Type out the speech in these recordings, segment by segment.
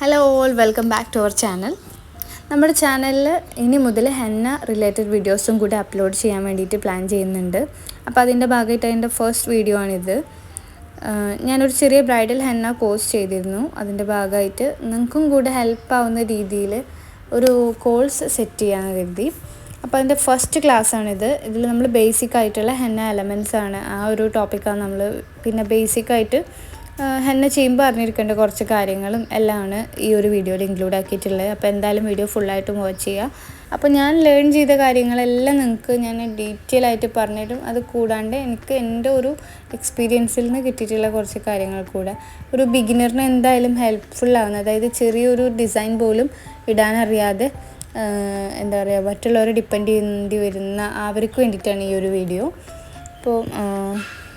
Hello all welcome back to our channel നമ്മുടെ ചാനലിൽ ഇനി മുതൽ ഹെന്ന റിലേറ്റഡ് വീഡിയോസും കൂടി അപ്ലോഡ് ചെയ്യാൻ വേണ്ടിയിട്ട് പ്ലാൻ ചെയ്യുന്നുണ്ട്. അപ്പോൾ അതിന്റെ ഭാഗമായിട്ട് അതിന്റെ ഫസ്റ്റ് വീഡിയോ ആണിത്. ഞാനൊരു ചെറിയ ബ്രൈഡൽ ഹെന്ന കോഴ്സ് ചെയ്തിരുന്നു. അതിന്റെ ഭാഗമായിട്ട് നിങ്ങൾക്കും കൂടെ ഹെൽപ്പ് ആവുന്ന രീതിയിൽ ഒരു കോഴ്സ് സെറ്റ് ചെയ്യാമെന്ന് കരുതി. അപ്പോൾ അതിന്റെ ഫസ്റ്റ് ക്ലാസ് ആണിത്. ഇതിൽ നമ്മൾ ബേസിക് ആയിട്ടുള്ള ഹെന്ന എലമെൻസ് ആണ്. ആ ഒരു ടോപ്പിക്കാണ് നമ്മൾ പിന്നെ ബേസിക് ആയിട്ട് ഹെന്ന ചെയ്യുമ്പോൾ അറിഞ്ഞിരിക്കേണ്ട കുറച്ച് കാര്യങ്ങളും എല്ലാമാണ് ഈ ഒരു വീഡിയോയിൽ ഇൻക്ലൂഡ് ആക്കിയിട്ടുള്ളത്. അപ്പോൾ എന്തായാലും വീഡിയോ ഫുള്ളായിട്ടും വാച്ച് ചെയ്യുക. അപ്പോൾ ഞാൻ ലേൺ ചെയ്ത കാര്യങ്ങളെല്ലാം നിങ്ങൾക്ക് ഞാൻ ഡീറ്റെയിൽ ആയിട്ട് പറഞ്ഞിട്ടും അത് കൂടാണ്ട് എനിക്ക് എന്റെ ഒരു എക്സ്പീരിയൻസിൽ നിന്ന് കിട്ടിയിട്ടുള്ള കുറച്ച് കാര്യങ്ങൾ കൂടെ. ഒരു ബിഗിനറിന് എന്തായാലും ഹെൽപ്ഫുൾ ആവുന്നത്. അതായത് ചെറിയൊരു ഡിസൈൻ പോലും ഇടാനറിയാതെ എന്താ പറയുക മറ്റുള്ളവരെ ഡിപ്പെൻഡ് ചെയ്യേണ്ടി വരുന്ന അവർക്ക് വേണ്ടിയിട്ടാണ് ഈ ഒരു വീഡിയോ അപ്പോൾ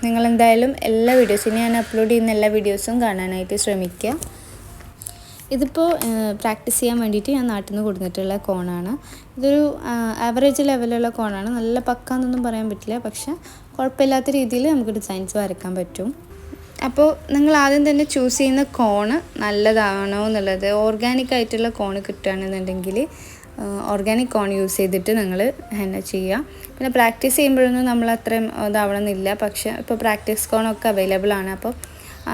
നിങ്ങളെന്തായാലും എല്ലാ വീഡിയോസും ഞാൻ അപ്ലോഡ് ചെയ്യുന്ന എല്ലാ വീഡിയോസും കാണാനായിട്ട് ശ്രമിക്കുക. ഇതിപ്പോൾ പ്രാക്ടീസ് ചെയ്യാൻ വേണ്ടിയിട്ട് ഞാൻ നാട്ടിൽ നിന്ന് കൊടുത്തിട്ടുള്ള കോണാണ്. ഇതൊരു ആവറേജ് ലെവലുള്ള കോണാണ്. നല്ല പക്കാന്നൊന്നും പറയാൻ പറ്റില്ല. പക്ഷേ കുഴപ്പമില്ലാത്ത രീതിയിൽ നമുക്ക് ഡിസൈൻസ് വരയ്ക്കാൻ പറ്റും. അപ്പോൾ നിങ്ങൾ ആദ്യം തന്നെ ചൂസ് ചെയ്യുന്ന കോണ് നല്ലതാണോ എന്നുള്ളത് ഓർഗാനിക് ആയിട്ടുള്ള കോണ് കിട്ടുകയാണെന്നുണ്ടെങ്കിൽ ഓർഗാനിക് കോൺ യൂസ് ചെയ്തിട്ട് നിങ്ങൾ ഹെന്ന ചെയ്യുക. പിന്നെ പ്രാക്ടീസ് ചെയ്യുമ്പോഴൊന്നും നമ്മൾ അത്രയും ഇതാവണമെന്നില്ല. പക്ഷേ ഇപ്പോൾ പ്രാക്ടീസ് കോണൊക്കെ അവൈലബിൾ ആണ്. അപ്പോൾ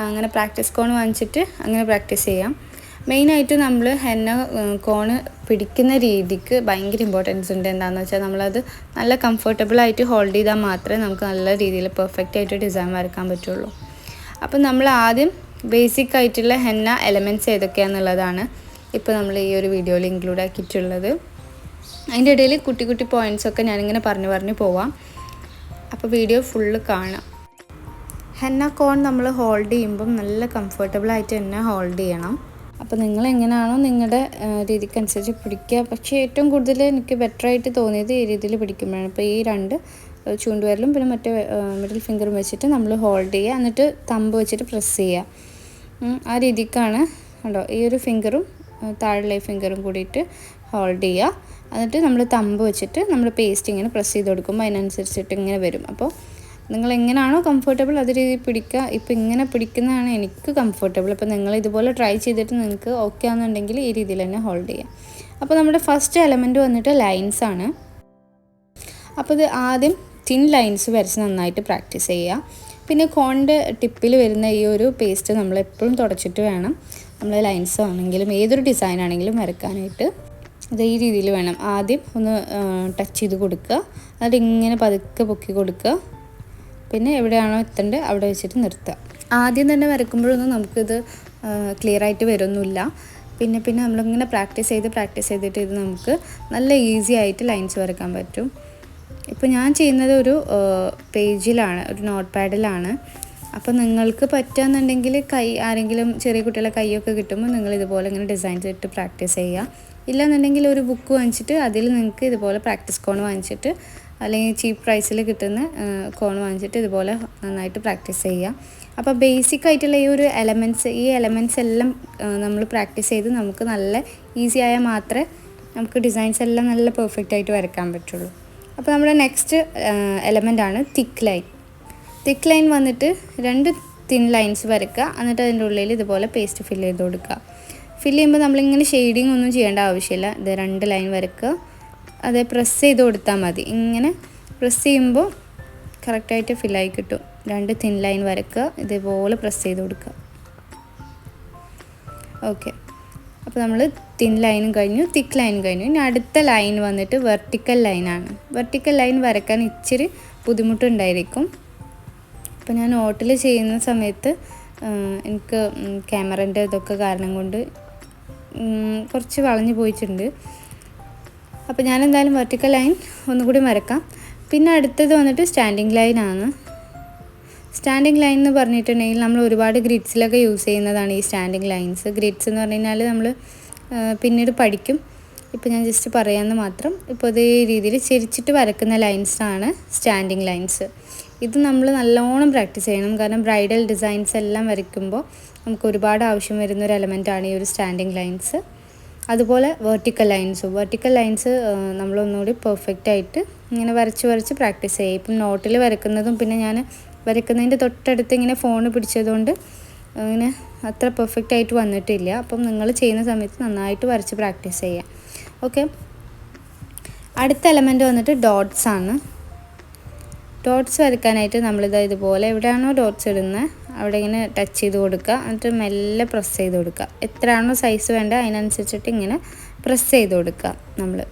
അങ്ങനെ പ്രാക്ടീസ് കോൺ വാങ്ങിച്ചിട്ട് അങ്ങനെ പ്രാക്ടീസ് ചെയ്യാം. മെയിനായിട്ട് നമ്മൾ ഹെന്ന കോണ് പിടിക്കുന്ന രീതിക്ക് ഭയങ്കര ഇമ്പോർട്ടൻസ് ഉണ്ട്. എന്താണെന്ന് വെച്ചാൽ നമ്മളത് നല്ല കംഫർട്ടബിളായിട്ട് ഹോൾഡ് ചെയ്താൽ മാത്രമേ നമുക്ക് നല്ല രീതിയിൽ പെർഫെക്റ്റ് ആയിട്ട് ഡിസൈൻ വരക്കാൻ പറ്റുള്ളൂ. അപ്പം നമ്മൾ ആദ്യം ബേസിക് ആയിട്ടുള്ള ഹെന്ന എലമെന്റ്സ് ഏതൊക്കെയാണെന്നുള്ളതാണ് ഇപ്പോൾ നമ്മൾ ഈ ഒരു വീഡിയോയിൽ ഇൻക്ലൂഡ് ആക്കിയിട്ടുള്ളത്. അതിന്റെ ഇടയിൽ കുട്ടി കുട്ടി പോയിൻസൊക്കെ ഞാനിങ്ങനെ പറഞ്ഞു പറഞ്ഞു പോവാം. അപ്പോൾ വീഡിയോ ഫുള്ള് കാണാം. ഹെന്ന കോൺ നമ്മൾ ഹോൾഡ് ചെയ്യുമ്പം നല്ല കംഫർട്ടബിൾ ആയിട്ട് തന്നെ ഹോൾഡ് ചെയ്യണം. അപ്പോൾ നിങ്ങൾ എങ്ങനെയാണോ നിങ്ങളുടെ രീതിക്കനുസരിച്ച് പിടിക്കുക. പക്ഷേ ഏറ്റവും കൂടുതൽ എനിക്ക് ബെറ്റർ ആയിട്ട് തോന്നിയത് ഈ രീതിയിൽ പിടിക്കുമ്പോഴാണ്. അപ്പോൾ ഈ രണ്ട് ചൂണ്ടുവിരലും പിന്നെ മറ്റേ മിഡിൽ ഫിംഗറും വെച്ചിട്ട് നമ്മൾ ഹോൾഡ് ചെയ്യുക. എന്നിട്ട് തമ്പ് വെച്ചിട്ട് പ്രസ് ചെയ്യുക. ആ രീതിക്കാണ് കണ്ടോ ഈ ഒരു ഫിംഗറും താഴെ ഫിംഗറും കൂടിയിട്ട് ഹോൾഡ് ചെയ്യുക. എന്നിട്ട് നമ്മൾ തമ്പ് വെച്ചിട്ട് നമ്മൾ പേസ്റ്റ് ഇങ്ങനെ പ്രസ് ചെയ്ത് കൊടുക്കുമ്പോൾ അതിനനുസരിച്ചിട്ട് ഇങ്ങനെ വരും. അപ്പോൾ നിങ്ങൾ എങ്ങനെയാണോ കംഫർട്ടബിൾ അത് രീതിയിൽ പിടിക്കുക. ഇപ്പോൾ ഇങ്ങനെ പിടിക്കുന്നതാണ് എനിക്ക് കംഫർട്ടബിൾ അപ്പോൾ നിങ്ങൾ ഇതുപോലെ ട്രൈ ചെയ്തിട്ട് നിങ്ങൾക്ക് ഓക്കെ ആണെന്നുണ്ടെങ്കിൽ ഈ രീതിയിൽ തന്നെ ഹോൾഡ് ചെയ്യാം. അപ്പോൾ നമ്മുടെ ഫസ്റ്റ് എലമെന്റ് വന്നിട്ട് ലൈൻസ് ആണ്. അപ്പോൾ ഇത് ആദ്യം തിൻ ലൈൻസ് വരച്ച് നന്നായിട്ട് പ്രാക്ടീസ് ചെയ്യുക. പിന്നെ കോണിന്റെ ടിപ്പിൽ വരുന്ന ഈ ഒരു പേസ്റ്റ് നമ്മൾ എപ്പോഴും തുടച്ചിട്ട് വേണം. നമ്മൾ ലൈൻസ് ആണെങ്കിലും ഏതൊരു ഡിസൈൻ ആണെങ്കിലും വരക്കാനായിട്ട് അത് ഈ രീതിയിൽ വേണം. ആദ്യം ഒന്ന് ടച്ച് ചെയ്ത് കൊടുക്കുക. എന്നിട്ട് ഇങ്ങനെ പതുക്കെ പൊക്കി കൊടുക്കുക. പിന്നെ എവിടെയാണോ എത്തേണ്ടത് അവിടെ വെച്ചിട്ട് നിർത്തുക. ആദ്യം തന്നെ വരക്കുമ്പോഴൊന്നും നമുക്കിത് ക്ലിയർ ആയിട്ട് വരുന്നില്ല. പിന്നെ പിന്നെ നമ്മളിങ്ങനെ പ്രാക്ടീസ് ചെയ്ത് പ്രാക്ടീസ് ചെയ്തിട്ട് ഇത് നമുക്ക് നല്ല ഈസി ആയിട്ട് ലൈൻസ് വരക്കാൻ പറ്റും. ഇപ്പോൾ ഞാൻ ചെയ്യുന്നത് ഒരു പേജിലാണ് ഒരു നോട്ട് പാഡിലാണ് അപ്പോൾ നിങ്ങൾക്ക് പറ്റുകയെന്നുണ്ടെങ്കിൽ കൈ ആരെങ്കിലും ചെറിയ കുട്ടികളെ കൈയൊക്കെ കിട്ടുമ്പോൾ നിങ്ങൾ ഇതുപോലെ ഇങ്ങനെ ഡിസൈൻസ് ഇട്ട് പ്രാക്ടീസ് ചെയ്യുക. ഇല്ലാന്നുണ്ടെങ്കിൽ ഒരു ബുക്ക് വാങ്ങിച്ചിട്ട് അതിൽ നിങ്ങൾക്ക് ഇതുപോലെ പ്രാക്ടീസ് കോൺ വാങ്ങിച്ചിട്ട് അല്ലെങ്കിൽ ചീപ്പ് പ്രൈസിൽ കിട്ടുന്ന കോൺ വാങ്ങിച്ചിട്ട് ഇതുപോലെ നന്നായിട്ട് പ്രാക്ടീസ് ചെയ്യുക. അപ്പോൾ ബേസിക് ആയിട്ടുള്ള ഈ ഒരു എലമെന്റ്സ് ഈ എലമെന്റ്സ് എല്ലാം നമ്മൾ പ്രാക്ടീസ് ചെയ്ത് നമുക്ക് നല്ല ഈസി ആയാൽ മാത്രമേ നമുക്ക് ഡിസൈൻസ് എല്ലാം നല്ല പെർഫെക്റ്റ് ആയിട്ട് വരയ്ക്കാൻ പറ്റുള്ളൂ. അപ്പോൾ നമ്മുടെ നെക്സ്റ്റ് എലമെന്റ് ആണ് തിക്ക് ലൈൻ തിക്ക് ലൈൻ വന്നിട്ട് രണ്ട് തിൻ ലൈൻസ് വരയ്ക്കുക. എന്നിട്ട് അതിന്റെ ഉള്ളിൽ ഇതുപോലെ പേസ്റ്റ് ഫില്ല് ചെയ്ത് കൊടുക്കുക. ഫില്ല് ചെയ്യുമ്പോൾ നമ്മളിങ്ങനെ ഷെയ്ഡിങ് ഒന്നും ചെയ്യേണ്ട ആവശ്യമില്ല. ഇത് രണ്ട് ലൈൻ വരയ്ക്കുക. അത് പ്രസ് ചെയ്ത് കൊടുത്താൽ മതി. ഇങ്ങനെ പ്രസ് ചെയ്യുമ്പോൾ കറക്റ്റായിട്ട് ഫില്ലായി കിട്ടും. രണ്ട് തിൻ ലൈൻ വരയ്ക്കുക. ഇതേപോലെ പ്രസ് ചെയ്ത് കൊടുക്കുക. ഓക്കെ അപ്പോൾ നമ്മൾ തിൻ ലൈനും കഴിഞ്ഞു തിക്ക് ലൈൻ കഴിഞ്ഞു. ഇനി അടുത്ത ലൈൻ വന്നിട്ട് വെർട്ടിക്കൽ ലൈനാണ് വെർട്ടിക്കൽ ലൈൻ വരയ്ക്കാൻ ഇച്ചിരി ബുദ്ധിമുട്ടുണ്ടായിരിക്കും. അപ്പോൾ ഞാൻ ഓട്ടിൽ ചെയ്യുന്ന സമയത്ത് എനിക്ക് ക്യാമറന്റെ ഇതൊക്കെ കാരണം കൊണ്ട് കുറച്ച് വളഞ്ഞു പോയിട്ടുണ്ട്. അപ്പോൾ ഞാൻ എന്തായാലും വെർട്ടിക്കൽ ലൈൻ ഒന്നുകൂടി വരക്കാം. പിന്നെ അടുത്തത് വന്നിട്ട് സ്റ്റാൻഡിങ് ലൈനാണ് സ്റ്റാൻഡിങ് ലൈൻ എന്ന് പറഞ്ഞിട്ടുണ്ടെങ്കിൽ നമ്മൾ ഒരുപാട് ഗ്രിഡ്സിലൊക്കെ യൂസ് ചെയ്യുന്നതാണ് ഈ സ്റ്റാൻഡിങ് ലൈൻസ് ഗ്രിഡ്സ് എന്ന് പറഞ്ഞു കഴിഞ്ഞാൽ നമ്മൾ പിന്നീട് പഠിക്കും. ഇപ്പോൾ ഞാൻ ജസ്റ്റ് പറയാമെന്ന് മാത്രം. ഇപ്പോൾ ഇതേ രീതിയിൽ ചിരിച്ചിട്ട് വരക്കുന്ന ലൈൻസാണ് സ്റ്റാൻഡിങ് ലൈൻസ് ഇത് നമ്മൾ നല്ലോണം പ്രാക്ടീസ് ചെയ്യണം. കാരണം ബ്രൈഡൽ ഡിസൈൻസ് എല്ലാം വരയ്ക്കുമ്പോൾ നമുക്ക് ഒരുപാട് ആവശ്യം വരുന്ന ഒരു എലമെന്റാണ് ഈ ഒരു സ്റ്റാൻഡിങ് ലൈൻസ് അതുപോലെ വെർട്ടിക്കൽ ലൈൻസും വെർട്ടിക്കൽ ലൈൻസ് നമ്മളൊന്നുകൂടി പെർഫെക്റ്റ് ആയിട്ട് ഇങ്ങനെ വരച്ച് വരച്ച് പ്രാക്ടീസ് ചെയ്യും. ഇപ്പം നോട്ടിൽ വരക്കുന്നതും പിന്നെ ഞാൻ വരക്കുന്നതിന്റെ തൊട്ടടുത്ത് ഇങ്ങനെ ഫോൺ പിടിച്ചതുകൊണ്ട് ഇങ്ങനെ അത്ര പെർഫെക്റ്റ് ആയിട്ട് വന്നിട്ടില്ല. അപ്പം നിങ്ങൾ ചെയ്യുന്ന സമയത്ത് നന്നായിട്ട് വരച്ച് പ്രാക്ടീസ് ചെയ്യാം. ഓക്കെ അടുത്ത എലമെന്റ് വന്നിട്ട് ഡോട്ട്സ് ആണ്. ഡോട്ട്സ് വരയ്ക്കാനായിട്ട് നമ്മളിത് ഇതുപോലെ എവിടെയാണോ ഡോട്ട്സ് ഇടുന്നത് അവിടെ ഇങ്ങനെ ടച്ച് ചെയ്ത് കൊടുക്കുക. എന്നിട്ട് മെല്ലെ പ്രസ് ചെയ്ത് കൊടുക്കുക. എത്രയാണോ സൈസ് വേണ്ടത് അതിനനുസരിച്ചിട്ട് ഇങ്ങനെ പ്രസ് ചെയ്ത് കൊടുക്കുക നമ്മൾ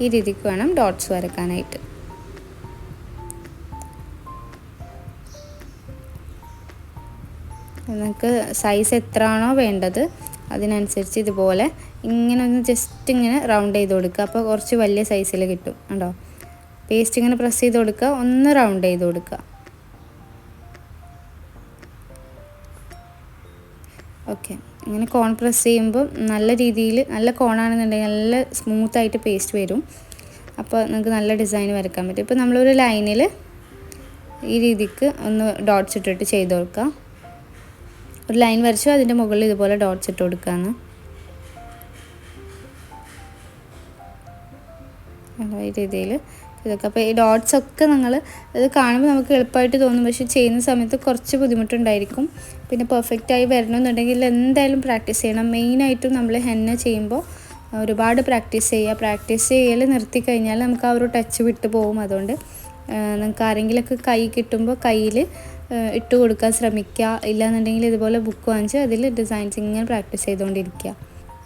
ഈ രീതിക്ക് വേണം ഡോട്ട്സ് വരയ്ക്കാനായിട്ട്. നിങ്ങൾക്ക് സൈസ് എത്രയാണോ വേണ്ടത് അതിനനുസരിച്ച് ഇതുപോലെ ഇങ്ങനെ ഒന്ന് ജസ്റ്റ് ഇങ്ങനെ റൗണ്ട് ചെയ്ത് കൊടുക്കുക. അപ്പോൾ കുറച്ച് വലിയ സൈസിൽ കിട്ടും കണ്ടോ? പേസ്റ്റ് ഇങ്ങനെ പ്രസ് ചെയ്ത് കൊടുക്കുക. ഒന്ന് റൗണ്ട് ചെയ്ത് കൊടുക്കുക. ഓക്കെ ഇങ്ങനെ കോൺ പ്രസ് ചെയ്യുമ്പോൾ നല്ല രീതിയിൽ നല്ല കോണാണെന്നുണ്ടെങ്കിൽ നല്ല സ്മൂത്തായിട്ട് പേസ്റ്റ് വരും. അപ്പോൾ നിങ്ങൾക്ക് നല്ല ഡിസൈൻ വരയ്ക്കാൻ പറ്റും. ഇപ്പോൾ നമ്മളൊരു ലൈനിൽ ഈ രീതിക്ക് ഒന്ന് ഡോട്ട്സ് ഇട്ടിട്ട് ചെയ്ത് കൊടുക്കുക. ഒരു ലൈൻ വരച്ചു അതിന്റെ മുകളിൽ ഇതുപോലെ ഡോട്ട്സ് ഇട്ട് കൊടുക്കുകയാണ് രീതിയിൽ ഇതൊക്കെ. അപ്പോൾ ഈ ഡോട്ട്സ് ഒക്കെ നിങ്ങൾ ഇത് കാണുമ്പോൾ നമുക്ക് എളുപ്പമായിട്ട് തോന്നും. പക്ഷേ ചെയ്യുന്ന സമയത്ത് കുറച്ച് ബുദ്ധിമുട്ടുണ്ടായിരിക്കും. പിന്നെ പെർഫെക്റ്റായി വരണമെന്നുണ്ടെങ്കിൽ എന്തായാലും പ്രാക്ടീസ് ചെയ്യണം. മെയിനായിട്ടും നമ്മൾ ഹെന്ന ചെയ്യുമ്പോൾ ഒരുപാട് പ്രാക്ടീസ് ചെയ്യുക. പ്രാക്ടീസ് ചെയ്യൽ നിർത്തി കഴിഞ്ഞാൽ നമുക്ക് ആ ഒരു ടച്ച് വിട്ടു പോകും അതുകൊണ്ട് നിങ്ങൾക്ക് ആരെങ്കിലുമൊക്കെ കൈ കിട്ടുമ്പോൾ കയ്യിൽ ഇട്ട് കൊടുക്കാൻ ശ്രമിക്കുക. ഇല്ലാന്നുണ്ടെങ്കിൽ ഇതുപോലെ ബുക്ക് വാങ്ങിച്ച് അതിൽ ഡിസൈൻസ് ഇങ്ങനെ പ്രാക്ടീസ് ചെയ്തുകൊണ്ടിരിക്കുക.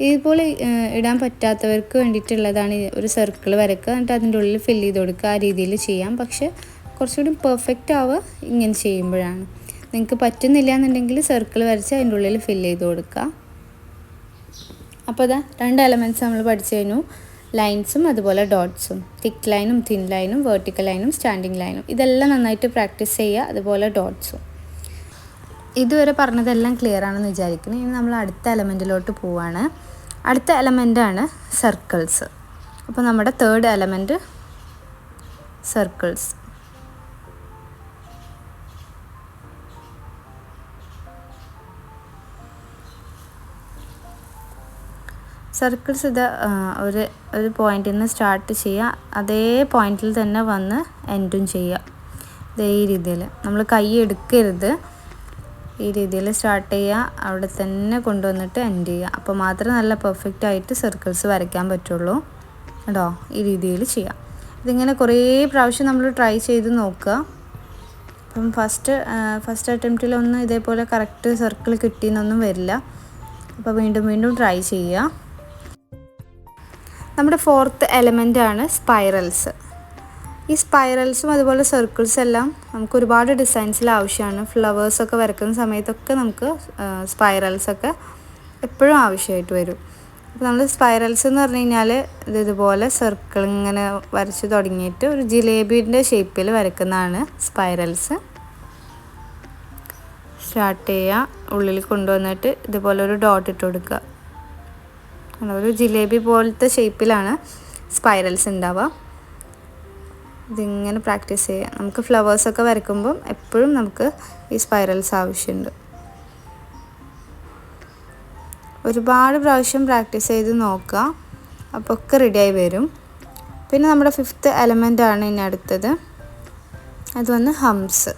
ഇതുപോലെ ഇടാൻ പറ്റാത്തവർക്ക് വേണ്ടിയിട്ടുള്ളതാണ് ഒരു സർക്കിൾ വരക്കുക. എന്നിട്ട് അതിന്റെ ഉള്ളിൽ ഫില്ല് ചെയ്ത് കൊടുക്കുക. ആ രീതിയിൽ ചെയ്യാം. പക്ഷെ കുറച്ചുകൂടി പെർഫെക്റ്റ് ആവുക ഇങ്ങനെ ചെയ്യുമ്പോഴാണ്. നിങ്ങൾക്ക് പറ്റുന്നില്ല എന്നുണ്ടെങ്കിൽ സർക്കിൾ വരച്ച് അതിന്റെ ഉള്ളിൽ ഫില്ല് ചെയ്ത് കൊടുക്കുക. അപ്പോൾ ഇതാ രണ്ട് എലമെന്റ്സ് നമ്മൾ പഠിച്ചു കഴിഞ്ഞു. ലൈൻസും അതുപോലെ ഡോട്ട്സും. തിക്ക് ലൈനും തിൻ ലൈനും വേർട്ടിക്കൽ ലൈനും സ്റ്റാൻഡിങ് ലൈനും. ഇതെല്ലാം നന്നായിട്ട് പ്രാക്ടീസ് ചെയ്യുക അതുപോലെ ഡോട്ട്സും. ഇതുവരെ പറഞ്ഞതെല്ലാം ക്ലിയർ ആണെന്ന് വിചാരിക്കുന്നു. ഇനി നമ്മൾ അടുത്ത എലമെന്റിലോട്ട് പോവാണ്. അടുത്ത എലമെന്റാണ് സർക്കിൾസ് അപ്പോൾ നമ്മുടെ തേർഡ് എലമെന്റ് സർക്കിൾസ് സർക്കിൾസ് ഇത് ഒരു ഒരു പോയിന്റിൽ നിന്ന് സ്റ്റാർട്ട് ചെയ്യുക അതേ പോയിന്റിൽ തന്നെ വന്ന് എൻഡും ചെയ്യുക ഇതേ രീതിയിൽ നമ്മൾ കൈ എടുക്കരുത്. ഈ രീതിയിൽ സ്റ്റാർട്ട് ചെയ്യുക അവിടെ തന്നെ കൊണ്ടുവന്നിട്ട് എൻഡ് ചെയ്യുക അപ്പോൾ മാത്രമേ നല്ല പെർഫെക്റ്റ് ആയിട്ട് സർക്കിൾസ് വരയ്ക്കാൻ പറ്റുള്ളൂ. കേട്ടോ ഈ രീതിയിൽ ചെയ്യാം. ഇതിങ്ങനെ കുറേ പ്രാവശ്യം നമ്മൾ ട്രൈ ചെയ്ത് നോക്കുക അപ്പം ഫസ്റ്റ് ഫസ്റ്റ് അറ്റംപ്റ്റിലൊന്നും ഇതേപോലെ കറക്റ്റ് സർക്കിൾ കിട്ടിയെന്നൊന്നും വരില്ല. അപ്പോൾ വീണ്ടും വീണ്ടും ട്രൈ ചെയ്യുക നമ്മുടെ ഫോർത്ത് എലമെന്റ് ആണ് സ്പൈറൽസ് ഈ സ്പൈറൽസും അതുപോലെ സർക്കിൾസ് എല്ലാം നമുക്ക് ഒരുപാട് ഡിസൈൻസിൽ ആവശ്യമാണ്. ഫ്ലവേഴ്സൊക്കെ വരക്കുന്ന സമയത്തൊക്കെ നമുക്ക് സ്പൈറൽസൊക്കെ എപ്പോഴും ആവശ്യമായിട്ട് വരും. അപ്പോൾ നമ്മൾ സ്പൈറൽസ് എന്ന് പറഞ്ഞു കഴിഞ്ഞാൽ ഇത് ഇതുപോലെ സർക്കിൾ ഇങ്ങനെ വരച്ച് തുടങ്ങിയിട്ട് ഒരു ജിലേബിന്റെ ഷേപ്പിൽ വരക്കുന്നതാണ് സ്പൈറൽസ് സ്റ്റാർട്ട് ചെയ്യുക ഉള്ളിൽ കൊണ്ടുവന്നിട്ട് ഇതുപോലെ ഒരു ഡോട്ട് ഇട്ട് കൊടുക്കുക. ഒരു ജിലേബി പോലത്തെ ഷേപ്പിലാണ് സ്പൈറൽസ് ഉണ്ടാവുക. ഇതിങ്ങനെ പ്രാക്ടീസ് ചെയ്യുക. നമുക്ക് ഫ്ലവേഴ്സൊക്കെ വരയ്ക്കുമ്പം എപ്പോഴും നമുക്ക് ഈ സ്പൈറൽസ് ആവശ്യമുണ്ട്. ഒരുപാട് പ്രാവശ്യം പ്രാക്ടീസ് ചെയ്ത് നോക്കുക. അപ്പോൾ ഒക്കെ റെഡിയായി വരും. പിന്നെ നമ്മുടെ ഫിഫ്ത്ത് എലമെന്റ് ആണ് ഇനി അടുത്തത്. അത് വന്ന് ഹംസ്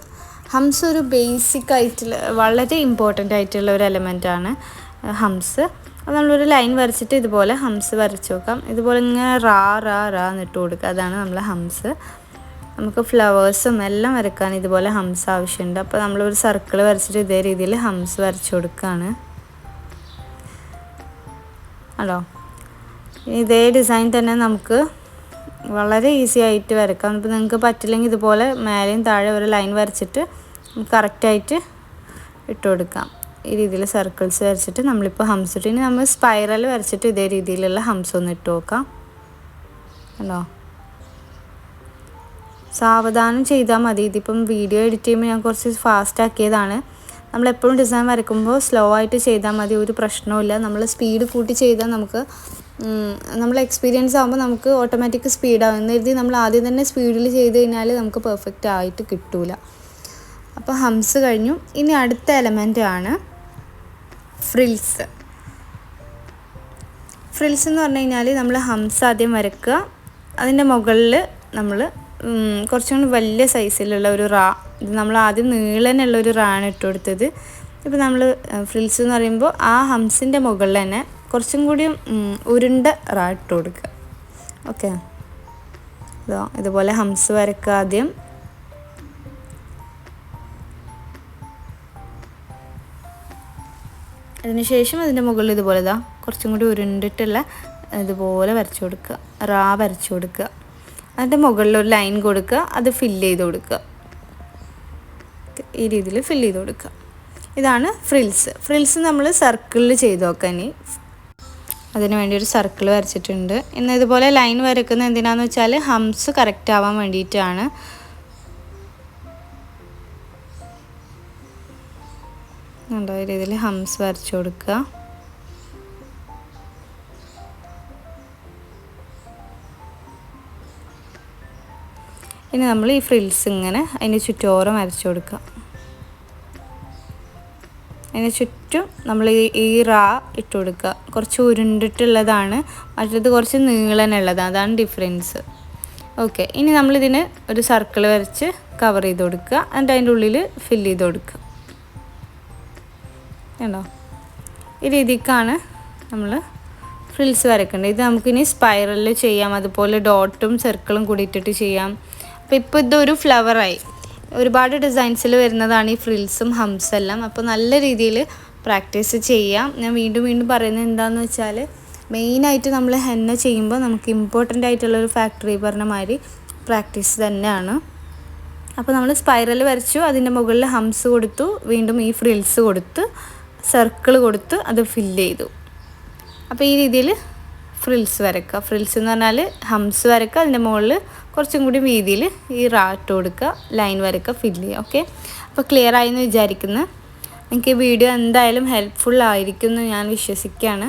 ഹംസ് ഒരു ബേസിക് ആയിട്ടുള്ള വളരെ ഇമ്പോർട്ടന്റ് ആയിട്ടുള്ള ഒരു എലമെന്റാണ് ഹംസ് അത് നമ്മളൊരു ലൈൻ വരച്ചിട്ട് ഇതുപോലെ ഹംസ് വരച്ച് നോക്കാം. ഇതുപോലെ ഇങ്ങനെ റാ റാ റാ എന്നിട്ട് കൊടുക്കുക. അതാണ് നമ്മളെ ഹംസ് നമുക്ക് ഫ്ലവേഴ്സും എല്ലാം വരക്കാൻ ഇതുപോലെ ഹംസ് ആവശ്യമുണ്ട്. അപ്പോൾ നമ്മളൊരു സർക്കിൾ വരച്ചിട്ട് ഇതേ രീതിയിൽ ഹംസ് വരച്ച് കൊടുക്കുകയാണ്. അല്ലോ? ഇതേ ഡിസൈൻ തന്നെ നമുക്ക് വളരെ ഈസി ആയിട്ട് വരക്കാം ഇപ്പോൾ നിങ്ങൾക്ക് പറ്റില്ലെങ്കിൽ ഇതുപോലെ മേലെയും താഴെ ഒരു ലൈൻ വരച്ചിട്ട് കറക്റ്റായിട്ട് ഇട്ട് കൊടുക്കാം. ഈ രീതിയിൽ സർക്കിൾസ് വരച്ചിട്ട് നമ്മളിപ്പോൾ ഹംസ് ഇനി നമ്മൾ സ്പൈറൽ വരച്ചിട്ട് ഇതേ രീതിയിലുള്ള ഹംസ് ഒന്ന് ഇട്ട് നോക്കാം. ഹലോ സാവധാനം ചെയ്താൽ മതി. ഇതിപ്പം വീഡിയോ എഡിറ്റ് ചെയ്യുമ്പോൾ ഞാൻ കുറച്ച് ഫാസ്റ്റ് ആക്കിയതാണ്. നമ്മൾ എപ്പോഴും ഡിസൈൻ വരയ്ക്കുമ്പോൾ സ്ലോ ആയിട്ട് ചെയ്താൽ മതി. ഒരു പ്രശ്നവുമില്ല നമ്മൾ സ്പീഡ് കൂട്ടി ചെയ്താൽ നമുക്ക് നമ്മൾ എക്സ്പീരിയൻസ് ആകുമ്പോൾ നമുക്ക് ഓട്ടോമാറ്റിക് സ്പീഡാകും എന്ന് നമ്മൾ ആദ്യം തന്നെ സ്പീഡിൽ ചെയ്ത് കഴിഞ്ഞാൽ നമുക്ക് പെർഫെക്റ്റ് ആയിട്ട് കിട്ടൂല. അപ്പോൾ ഹംസ് കഴിഞ്ഞു. ഇനി അടുത്ത എലമെന്റ് ആണ്. ഫ്രിൽസ്. ഫ്രിൽസ് എന്ന് പറഞ്ഞു കഴിഞ്ഞാൽ നമ്മൾ ഹംസ ആദ്യം വരക്കുക. അതിന്റെ മുകളിൽ നമ്മൾ കുറച്ചും കൂടി വലിയ സൈസിലുള്ള ഒരു റാ. ഇത് നമ്മൾ ആദ്യം നീളനുള്ള ഒരു റാണ് ഇട്ട് കൊടുത്തത്. ഇപ്പോൾ നമ്മൾ ഫ്രിൽസ് എന്ന് പറയുമ്പോൾ ആ ഹംസിന്റെ മുകളിൽ തന്നെ കുറച്ചും കൂടി ഉരുണ്ട റാ ഇട്ട് കൊടുക്കുക. ഓക്കെ? ഇതോ ഇതുപോലെ ഹംസ് വരക്കുക ആദ്യം. അതിനുശേഷം അതിന്റെ മുകളിൽ ഇതുപോലെ ഇതാ കുറച്ചും കൂടി ഉരുണ്ടിട്ടുള്ള ഇതുപോലെ വരച്ചു കൊടുക്കുക. റാ വരച്ചു കൊടുക്കുക. അതിന്റെ മുകളിൽ ഒരു ലൈൻ കൊടുക്കുക. അത് ഫില്ല് ചെയ്ത് കൊടുക്കുക. ഈ രീതിയിൽ ഫില്ല് ചെയ്ത് കൊടുക്കുക. ഇതാണ് ഫ്രിൽസ് ഫ്രിൽസ് നമ്മൾ സർക്കിളിൽ ചെയ്ത് നോക്കാം ഇനി. അതിന് വേണ്ടി ഒരു സർക്കിൾ വരച്ചിട്ടുണ്ട്. ഇന്ന് ഇതുപോലെ ലൈൻ വരക്കുന്നത് എന്തിനാന്ന് വെച്ചാൽ ഹംസ് കറക്റ്റ് ആവാൻ വേണ്ടിയിട്ടാണ്. ഈ രീതിയിൽ ഹംസ് വരച്ചു കൊടുക്കുക. ഇനി നമ്മൾ ഈ ഫ്രിൽസ് ഇങ്ങനെ അതിന്റെ ചുറ്റോരം വരച്ചു കൊടുക്കുക. അതിന് ചുറ്റും നമ്മൾ ഈ ഈ റാ ഇട്ട് കൊടുക്കുക. കുറച്ച് ഉരുണ്ടിട്ടുള്ളതാണ്. മറ്റേത് കുറച്ച് നീളനുള്ളതാണ്. അതാണ് ഡിഫറൻസ് ഓക്കെ ഇനി നമ്മളിതിന് ഒരു സർക്കിൾ വരച്ച് കവർ ചെയ്ത് കൊടുക്കുക. എന്നിട്ട് അതിന്റെ ഉള്ളിൽ ഫില്ല് ചെയ്ത് കൊടുക്കുക. കണ്ടോ? ഈ രീതിക്കാണ് നമ്മൾ ഫ്രിൽസ് വരക്കേണ്ടത് ഇത് നമുക്കിനി സ്പൈറലിൽ ചെയ്യാം. അതുപോലെ ഡോട്ടും സർക്കിളും കൂടി ഇട്ടിട്ട് ചെയ്യാം. അപ്പോൾ ഇപ്പോൾ ഇതൊരു ഫ്ലവറായി ഒരുപാട് ഡിസൈൻസിൽ വരുന്നതാണ് ഈ ഫ്രിൽസും ഹംസെല്ലാം അപ്പോൾ നല്ല രീതിയിൽ പ്രാക്ടീസ് ചെയ്യാം. ഞാൻ വീണ്ടും വീണ്ടും പറയുന്നത് എന്താണെന്ന് വെച്ചാൽ മെയിനായിട്ട് നമ്മൾ ഹെന്ന ചെയ്യുമ്പോൾ നമുക്ക് ഇമ്പോർട്ടന്റ് ആയിട്ടുള്ളൊരു ഫാക്ടറി പറഞ്ഞ മാതിരി പ്രാക്ടീസ് തന്നെയാണ്. അപ്പോൾ നമ്മൾ സ്പൈറൽ വരച്ചു അതിന്റെ മുകളിൽ ഹംസ് കൊടുത്തു വീണ്ടും ഈ ഫ്രിൽസ് കൊടുത്ത് സർക്കിൾ കൊടുത്ത് അത് ഫില്ല് ചെയ്തു. അപ്പോൾ ഈ രീതിയിൽ ഫ്രിൽസ് വരക്കുക ഫ്രിൽസ് എന്ന് പറഞ്ഞാൽ ഹംസ് വരക്കുക അതിന്റെ മുകളിൽ കുറച്ചും കൂടി വീതിയിൽ ഈ റാറ്റ് കൊടുക്കുക. ലൈൻ വരക്കുക ഫില്ല് ചെയ്യുക. ഓക്കെ അപ്പോൾ ക്ലിയർ ആയി എന്ന് വിചാരിക്കുന്നു. എനിക്ക് വീഡിയോ എന്തായാലും ഹെൽപ്ഫുൾ ആയിരിക്കും എന്ന് ഞാൻ വിശ്വസിക്കുകയാണ്.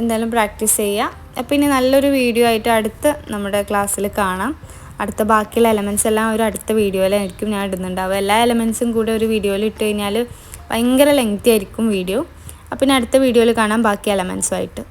എന്തായാലും പ്രാക്ടീസ് ചെയ്യുക. അപ്പോൾ ഇനി നല്ലൊരു വീഡിയോ ആയിട്ട് അടുത്ത നമ്മുടെ ക്ലാസ്സിൽ കാണാം. അടുത്ത ബാക്കിയുള്ള എലമെൻസ് എല്ലാം ഒരു അടുത്ത വീഡിയോയിലായിരിക്കും ഞാൻ ഇടുന്നുണ്ടാവുക. എല്ലാ എലമെൻസും കൂടെ ഒരു വീഡിയോയിൽ ഇട്ട് കഴിഞ്ഞാൽ ഭയങ്കര ലെങ്തി ആയിരിക്കും വീഡിയോ അപ്പം ഇനി അടുത്ത വീഡിയോയിൽ കാണാം ബാക്കി എലമെന്റ്സുമായിട്ട്